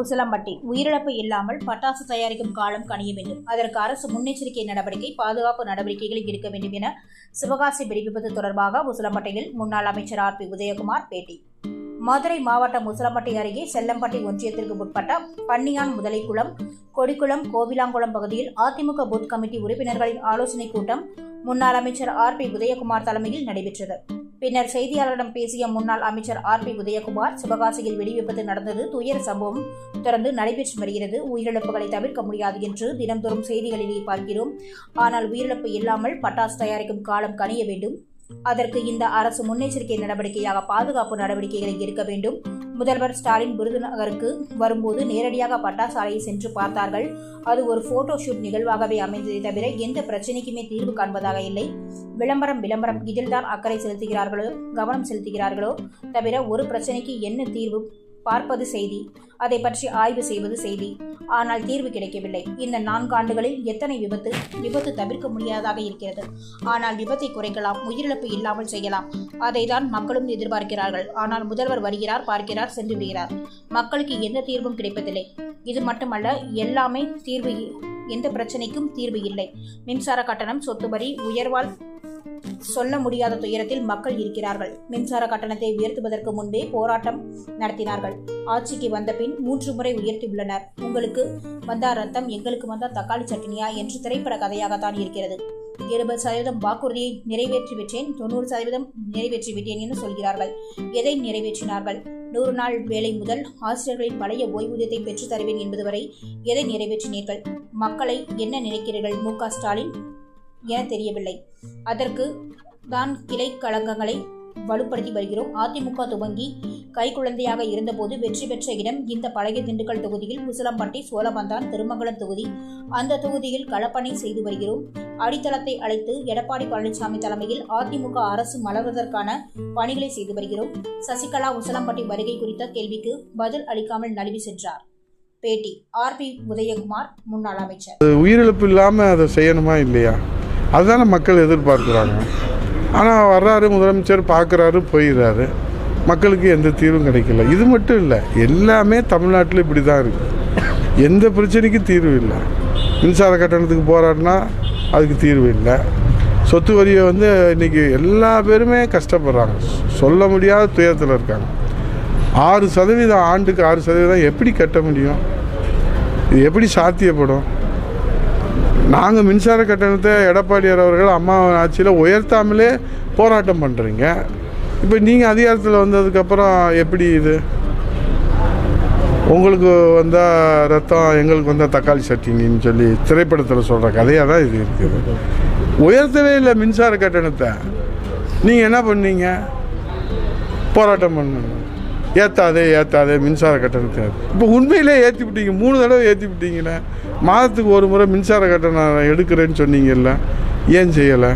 முசலம்பட்டி. உயிரிழப்பு இல்லாமல் பட்டாசு தயாரிக்கும் காலம் கணிய வேண்டும். அதற்கு அரசு முன்னெச்சரிக்கை நடவடிக்கை பாதுகாப்பு நடவடிக்கைகளில் இருக்க வேண்டும் என சிவகாசி வெடிவிபத்து தொடர்பாக முசலம்பட்டியில் முன்னாள் அமைச்சர் ஆர் பி உதயகுமார் பேட்டி. மதுரை மாவட்டம் முசலம்பட்டி அருகே செல்லம்பட்டி ஒன்றியத்திற்கு உட்பட்ட பன்னியான் முதலைக்குளம் கொடிக்குளம் கோவிலாங்குளம் பகுதியில் அதிமுக பூத் கமிட்டி உறுப்பினர்களின் ஆலோசனைக் கூட்டம் முன்னாள் அமைச்சர் ஆர் பி உதயகுமார் தலைமையில் நடைபெற்றது. பின்னர் செய்தியாளர்களிடம் பேசிய முன்னாள் அமைச்சர் ஆர் பி உதயகுமார் சிவகாசியில் வெடிவிபத்து நடந்தது துயர சம்பவம் தொடர்ந்து நடைபெற்று வருகிறது. உயிரிழப்புகளை தவிர்க்க முடியாது என்று தினம்தோறும் செய்திகளிலே பார்க்கிறோம். ஆனால் உயிரிழப்பு இல்லாமல் பட்டாசு தயாரிக்கும் காலம் கணிய வேண்டும். அதற்கு இந்த அரசு முன்னெச்சரிக்கை நடவடிக்கையாக பாதுகாப்பு நடவடிக்கைகளை எடுக்க வேண்டும். முதல்வர் ஸ்டாலின் விருதுநகருக்கு வரும்போது நேரடியாக பட்டாசு ஆலையை சென்று பார்த்தார்கள். அது ஒரு போட்டோ ஷூட் நிகழ்வாகவே அமைந்ததை தவிர எந்த பிரச்சனைக்குமே தீர்வு காண்பதாக இல்லை. விளம்பரம் விளம்பரம் இதில்தான் அக்கறை செலுத்துகிறார்களோ கவனம் செலுத்துகிறார்களோ தவிர ஒரு பிரச்சனைக்கு என்ன தீர்வு? பார்ப்பது செய்தி அதை பற்றி ஆய்வு செய்வது செய்தி. ஆனால் தீர்வு கிடைக்கவில்லை. இந்த நான்கு ஆண்டுகளில் எத்தனை விபத்து விபத்து தவிர்க்க முடியாததாக இருக்கிறது. ஆனால் விபத்தை குறைக்கலாம் உயிரிழப்பு இல்லாமல் செய்யலாம். அதை தான் மக்களும் எதிர்பார்க்கிறார்கள். ஆனால் முதல்வர் வருகிறார் பார்க்கிறார் சென்று விடுகிறார். மக்களுக்கு எந்த தீர்வும் கிடைப்பதில்லை. இது மட்டுமல்ல எல்லாமே தீர்வு எந்த பிரச்சனைக்கும் தீர்வு இல்லை. மின்சார கட்டணம் சொத்து வரி உயர்வால் சொல்ல முடியாத துயரத்தில் மக்கள் இருக்கிறார்கள். மின்சார கட்டணத்தை உயர்த்துவதற்கு முன்பே போராட்டம் நடத்தினார்கள். ஆட்சிக்கு வந்த பின் மூன்று முறை உயர்த்தியுள்ளனர். உங்களுக்கு வந்தா ரத்தம் எங்களுக்கு வந்தா தக்காளி சட்னியா என்று திரைப்பட கதையாகத்தான் இருக்கிறது. எழுபது சதவீதம் வாக்குறுதியை நிறைவேற்றி விட்டேன் தொண்ணூறு சதவீதம் நிறைவேற்றி விட்டேன் என்று சொல்கிறார்கள். எதை நிறைவேற்றினார்கள்? நூறு நாள் வேலை முதல் ஆசிரியர்களின் பழைய ஓய்வூதியத்தை பெற்றுத் தருவேன் என்பது வரை எதை நிறைவேற்றினீர்கள்? மக்களை என்ன நினைக்கிறீர்கள்? மு ஸ்டாலின் என தெரியவில்லை? அதற்கு தான் கிளை கழகங்களை வலுப்படுத்தி வருகிறோம். அதிமுக துவங்கி கைக்குழந்தையாக இருந்தபோது வெற்றி பெற்ற இடம் இந்த பழைய திண்டுக்கல் தொகுதியில் முசலம்பட்டி சோழமந்தான் திருமங்கலம் தொகுதி. அந்த தொகுதியில் களப்பணி செய்து வருகிறோம். அடித்தளத்தை அழைத்து எடப்பாடி பழனிசாமி தலைமையில் அதிமுக அரசு மலர்வதற்கான பணிகளை செய்து வருகிறோம். சசிகலா உசலம்பட்டி வருகை குறித்த கேள்விக்கு பதில் அளிக்காமல் நழுவி சென்றார். பேட்டி ஆர். பி. உதயகுமார் முன்னாள் அமைச்சர். உயிரிழப்பு இல்லாமல் அதை செய்யணுமா இல்லையா? அதுதானே மக்கள் எதிர்பார்க்குறாங்க. ஆனால் வர்றாரு முதலமைச்சர் பார்க்குறாரு போயிடுறாரு. மக்களுக்கு எந்த தீர்வும் கிடைக்கல. இது மட்டும் இல்லை எல்லாமே தமிழ்நாட்டில் இப்படி தான் இருக்குது எந்த பிரச்சனைக்கும் தீர்வு இல்லை. மின்சார கட்டணத்துக்கு போராடினா அதுக்கு தீர்வு இல்லை. சொத்து வரியை வந்து இன்றைக்கி எல்லா பேருமே கஷ்டப்படுறாங்க. சொல்ல முடியாத துயரத்தில் இருக்காங்க. ஆறு சதவீதம் ஆண்டுக்கு ஆறு சதவீதம் எப்படி கட்ட முடியும்? இது எப்படி சாத்தியப்படும்? நாங்கள் மின்சார கட்டணத்தை எடப்பாடியார் அவர்கள் அம்மா ஆட்சியில் உயர்த்தாமலே போராட்டம் பண்ணுறீங்க இப்போ நீங்கள் அதிகாரத்தில் வந்ததுக்கப்புறம் எப்படி இது? உங்களுக்கு வந்தால் ரத்தம் எங்களுக்கு வந்தால் தக்காளி சட்டினின்னு சொல்லி திரைப்படத்தில் சொல்கிற கதையாக தான் இது இருக்குது. உயர்த்தவே இல்லை மின்சார கட்டணத்தை. நீங்கள் என்ன பண்ணீங்க? போராட்டம் பண்ணுங்க ஏற்றாதே ஏற்றாதே மின்சார கட்டணத்தை இப்போ உண்மையிலே ஏற்றி விட்டீங்க மூணு தடவை ஏற்றி விட்டீங்கண்ணே மாதத்துக்கு ஒரு முறை மின்சார கட்டணம் எடுக்கிறேன்னு சொன்னீங்கல்ல ஏன் செய்யலை?